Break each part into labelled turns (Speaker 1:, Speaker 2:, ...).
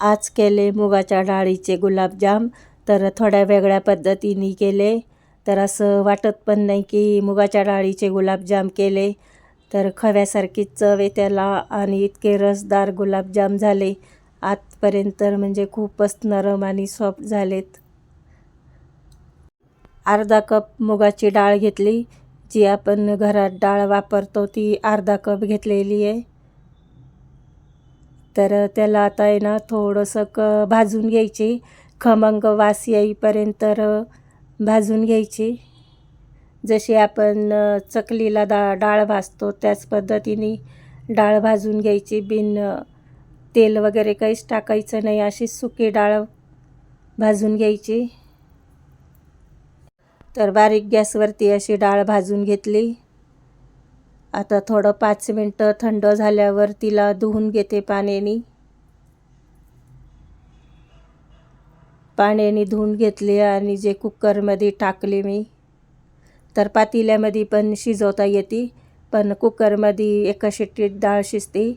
Speaker 1: आज केले मुगाच्या डाळीचे गुलाबजाम तर थोड्या वेगळ्या पद्धतीने केले. तर असं वाटत पण नाही की मुगाच्या डाळीचे गुलाबजाम केले. तर खव्यासारखीच चव आहे त्याला आणि इतके रसदार गुलाबजाम झाले. आजपर्यंत म्हणजे खूपच नरम आणि सॉफ्ट झालेत. अर्धा कप मुगाची डाळ घेतली. जी आपण घरात डाळ वापरतो ती अर्धा कप घेतलेली आहे. तर त्याला आता आहे ना थोडंसं क भाजून घ्यायची. खमंग वास येईपर्यंत भाजून घ्यायची. जशी आपण चकलीला डा डाळ भाजतो त्याच पद्धतीने डाळ भाजून घ्यायची. बिन तेल वगैरे काहीच टाकायचं नाही. अशी सुकी डाळ भाजून घ्यायची. तर बारीक गॅसवरती अशी डाळ भाजून घेतली. आता थोडं पाच मिनटं थंड झाल्यावर तिला धुवून घेते पाण्याने. पाण्याने धुवून घेतले आणि जे कुकरमध्ये टाकले मी. तर पातेल्यामध्ये पण शिजवता येते पण कुकरमध्ये एका शिट्टीत डाळ शिजते.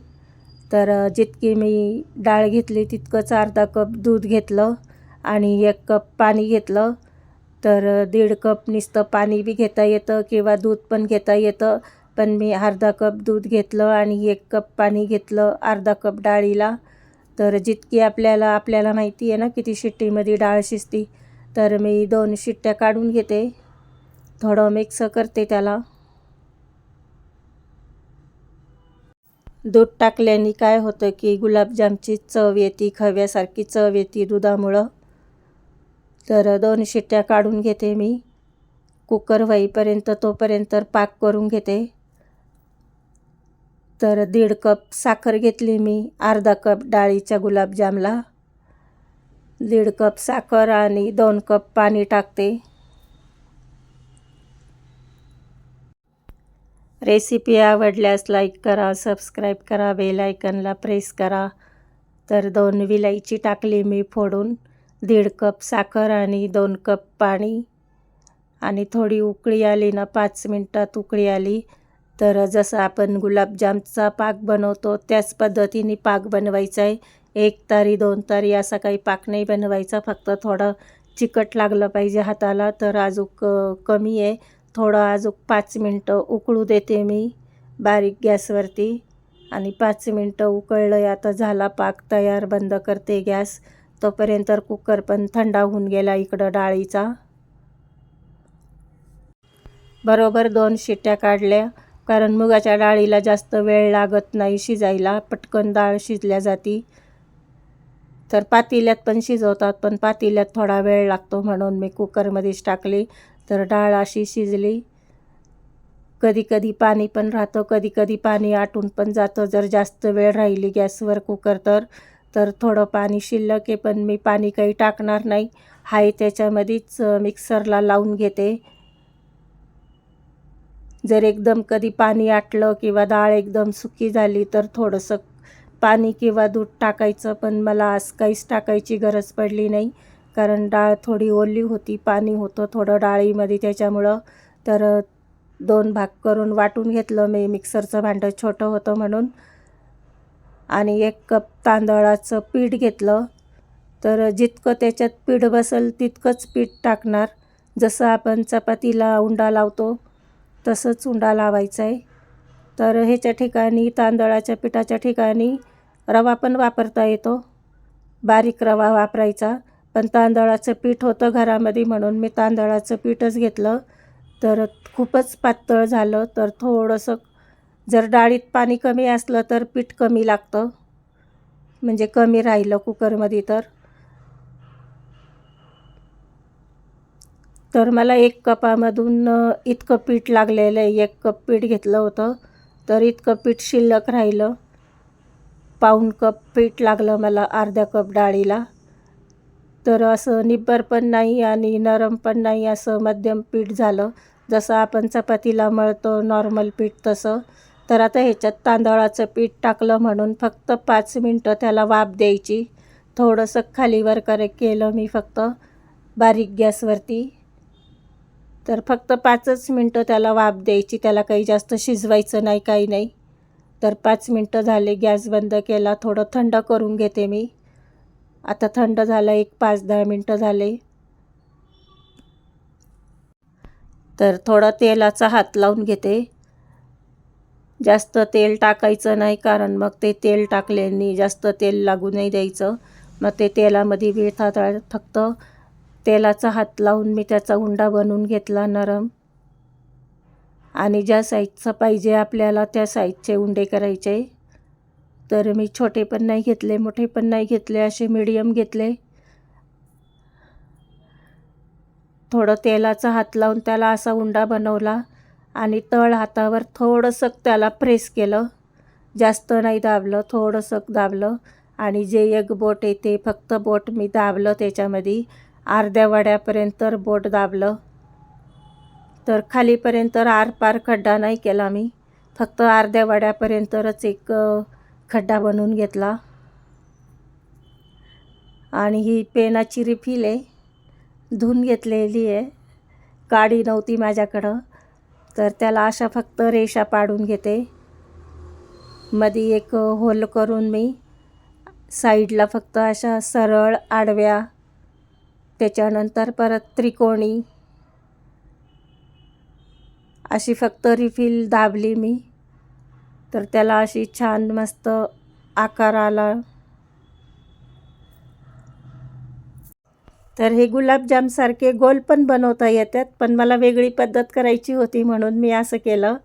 Speaker 1: तर जितकी मी डाळ घेतली तितकंच अर्धा कप दूध घेतलं आणि एक कप पाणी घेतलं. तर दीड कप नुसतं पाणी बी घेता येतं किंवा दूध पण घेता येतं. पण मी अर्धा कप दूध घेतलं आणि एक कप पाणी घेतलं अर्धा कप डाळीला. तर जितकी आपल्याला आपल्याला माहिती आहे ना किती शिट्टीमध्ये डाळ शिजती तर मी दोन शिट्ट्या काढून घेते. थोडं मिक्स करते त्याला. दूध टाकल्याने काय होतं की गुलाबजामची चव येते खव्यासारखी चव येते दुधामुळं. तर दोन शिट्ट्या काढून घेते मी. कुकर व्हाईपर्यंत तोपर्यंत पाक करून घेते. तर दीड कप साखर घेतली मी अर्धा कप डाळीच्या गुलाबजामला दीड कप साखर आणि दोन कप पाणी टाकते. रेसिपी आवडल्यास लाईक करा सबस्क्राईब करा बेल आयकनला प्रेस करा. तर दोन विलायची टाकली मी फोडून दीड कप साखर आणि दोन कप पाणी. आणि थोडी उकळी आली ना पाच मिनटात उकळी आली. तर जसं आपण गुलाबजामचा पाक बनवतो त्याच पद्धतीने पाक बनवायचा आहे. एक तारी दोन तारी असा काही पाक नाही बनवायचा. फक्त थोडं चिकट लागलं पाहिजे हाताला. तर अजूक कमी आहे. थोडं अजूक पाच मिनटं उकळू देते मी बारीक गॅसवरती. आणि पाच मिनटं उकळलं आहे आता झाला पाक तयार बंद करते गॅस. तोपर्यंत कुकर पण थंडा होऊन गेला इकडं डाळीचा. बरोबर दोन शिट्ट्या काढल्या. कारण मुगाच्या डाळीला जास्त वेळ लागत नाही शिजायला. पटकन डाळ शिजल्या जाती. तर पातेल्यात पण शिजवतात पण पातेल्यात थोडा वेळ लागतो म्हणून मी कुकरमध्येच टाकली. तर डाळ अशी शिजली. कधी कधी पाणी पण राहतं कधी कधी पाणी आटून पण जातं. जर जास्त वेळ राहिली गॅसवर कुकर तर तर थोडं पाणी शिल्लक आहे पण मी पाणी काही टाकणार नाही. हाय त्याच्यामध्येच मिक्सरला लावून घेते. जर एकदम कधी पाणी आटलं किंवा डाळ एकदम सुकी झाली तर थोडंसं पाणी किंवा दूध टाकायचं पण मला आज काहीच टाकायची गरज पडली नाही. कारण डाळ थोडी ओली होती पाणी होतं थोडं डाळीमध्ये त्याच्यामुळं. तर दोन भाग करून वाटून घेतलं मी मिक्सरचं भांडं छोटं होतं म्हणून. आणि एक कप तांदळाचं पीठ घेतलं. तर जितकं त्याच्यात पीठ बसेल तितकंच पीठ टाकणार. जसं आपण चपातीला उंडा लावतो तसंच उंडा लावायचा आहे तर ह्याच्या ठिकाणी तांदळाच्या पिठाच्या ठिकाणी रवा पण वापरता येतो. बारीक रवा वापरायचा. पण तांदळाचं पीठ होतं घरामध्ये म्हणून मी तांदळाचं पीठच घेतलं. तर खूपच पातळ झालं. तर थोडंसं जर डाळीत पाणी कमी असलं तर पीठ कमी लागतं. म्हणजे कमी राहिलं कुकरमध्ये तर. तर मला एक कपामधून इतकं पीठ लागलेलं आहे एक कप पीठ घेतलं होतं तर इतकं पीठ शिल्लक राहिलं. पाऊण कप पीठ लागलं मला अर्ध्या कप डाळीला. तर असं निब्बर पण नाही आणि नरम पण नाही असं मध्यम पीठ झालं. जसं आपण चपातीला मळतो नॉर्मल पीठ तसं. तर आता ह्याच्यात तांदळाचं पीठ टाकलं म्हणून फक्त पाच मिनटं त्याला वाफ द्यायची. थोडंसं खालीवर करे केलं मी फक्त बारीक गॅसवरती. तर फक्त पाचच मिनटं त्याला वाफ द्यायची त्याला काही जास्त शिजवायचं नाही काही नाही. तर पाच मिनटं झाले गॅस बंद केला थोडं थंड करून घेते मी. आता थंड झालं एक पाच दहा मिनटं झाले. तर थोडं तेलाचा हात लावून घेते. जास्त तेल टाकायचं नाही कारण मग ते तेल टाकल्याने जास्त तेल लागू नाही द्यायचं. मग ते तेलामध्ये विळतात फक्त तेलाचा हात लावून मी त्याचा उंडा बनवून घेतला नरम. आणि ज्या साईजचं पाहिजे आपल्याला त्या साईजचे उंडे करायचे. तर मी छोटे पण नाही घेतले मोठे पण नाही घेतले असे मीडियम घेतले. थोडं तेलाचा हात लावून त्याला असा उंडा बनवला आणि तळ हातावर थोडंसं त्याला प्रेस केलं. जास्त नाही दाबलं थोडंसं दाबलं. आणि जे एक बोट येते फक्त बोट मी दाबलं त्याच्यामध्ये. अर्ध्या वड्यापर्यंत बोट दाबलं. तर खालीपर्यंत आरपार खड्डा नाही केला मी. फक्त अर्ध्या वड्यापर्यंतच एक खड्डा बनवून घेतला. आणि ही पेनाची रिफिल आहे. धुवून घेतलेली आहे. काडी नव्हती माझ्याकडं. तर त्याला अशा फक्त रेषा पाडून घेते. मध्ये एक होल करून मी साईडला फक्त अशा सरळ आडव्या त्याच्यानंतर परत त्रिकोणी. अशी फक्त रिफिल दाबली मी. तर त्याला अशी छान मस्त आकार आला. तर हे गुलाबजामसारखे गोल पण बनवता येतात पण मला वेगळी पद्धत करायची होती म्हणून मी असं केलं.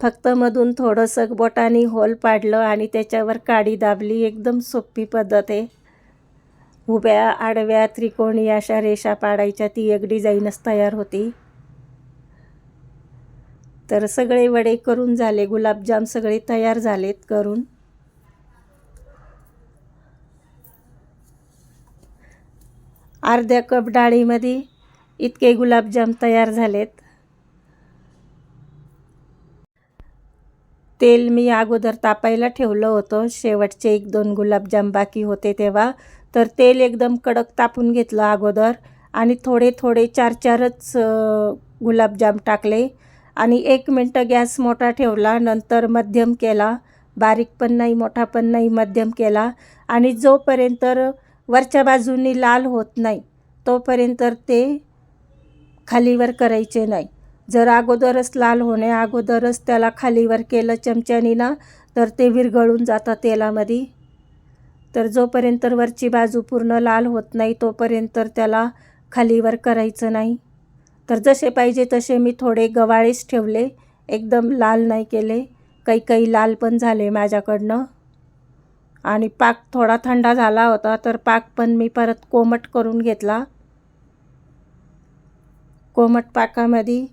Speaker 1: फक्त मधून थोडंसं बोटाने होल पाडलं आणि त्याच्यावर काडी दाबली. एकदम सोपी पद्धत आहे. उभ्या आडव्या त्रिकोणी अशा रेषा पाडायच्या ती एक डिझाईनच तयार होती. तर सगळे वडे करून झाले गुलाबजाम सगळे तयार झालेत करून. अर्ध्या कप डाळीमध्ये इतके गुलाबजाम तयार झालेत. तेल मी अगोदर तापायला ठेवलं होतं. शेवटचे एक दोन गुलाबजाम बाकी होते तेव्हा. तर तेल एकदम कडक तापून घेतलं अगोदर. आणि थोडे थोडे चार चारच गुलाबजाम टाकले. आणि एक मिनटं गॅस मोठा ठेवला नंतर मध्यम केला. बारीक पण नाही मोठा पण नाही मध्यम केला. आणि जोपर्यंत वरच्या बाजूनी लाल होत नाही तोपर्यंत ते खालीवर करायचे नाही. जर अगोदरच लाल होणे अगोदरच त्याला खालीवर केलं चमच्यानी ना तर ते विरघळून जातात तेलामध्ये. तर जोपर्यंत वरची बाजू पूर्ण लाल होत नाही तोपर्यंत त्याला खालीवर करायचं नाही. तर जसे पाहिजे तसे मी थोडे गवाळेच ठेवले. एकदम लाल नाही केले. काही काही लाल पण झाले माझ्याकडनं. आणि पाक थोडा थंडा झाला होता तर पाक पण मी परत कोमट करून घेतला. कोमट पाकामध्ये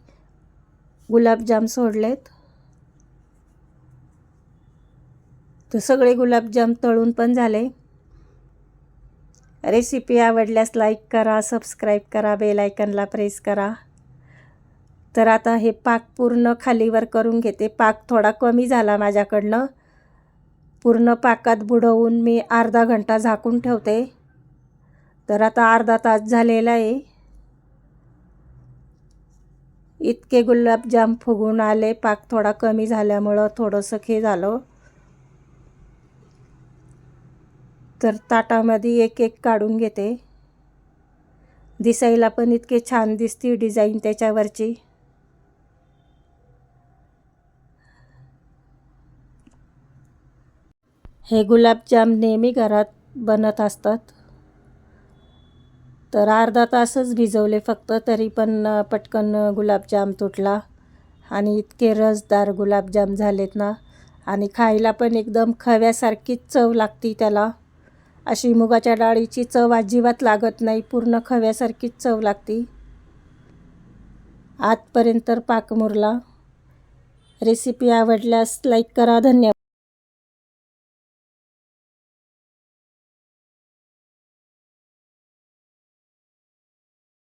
Speaker 1: गुलाबजाम सोडलेत. तर सगळे गुलाबजाम तळून पण झाले. रेसिपी आवडल्यास लाईक करा सबस्क्राईब करा बेल आयकनला प्रेस करा. तर आता हे पाक पूर्ण खालीवर करून घेते. पाक थोडा कमी झाला माझ्याकडनं. पूर्ण पाकात बुडवून मी अर्धा घंटा झाकून ठेवते. तर आता अर्धा तास झालेला आहे. इतके गुलाबजाम फुगून आले पाक थोडा कमी झाल्यामुळं थोडंसं हे झालं. तर ताटामध्ये एक एक काढून घेते. दिसायला पण इतके छान दिसते डिझाईन त्याच्यावरची. हे गुलाबजाम नेहमी घरात बनत असतात. तर अर्धा तासच भिजवले फक्त तरी पण पटकन गुलाबजाम तुटला. आणि इतके रसदार गुलाबजाम झालेत ना. आणि खायला पण एकदम खव्यासारखीच चव लागती त्याला. अशी मुगाच्या डाळीची चव अजिबात लागत नाही पूर्ण खव्यासारखीच चव लागती. आजपर्यंत पाक मुरला. रेसिपी आवडल्यास लाईक करा धन्यवाद.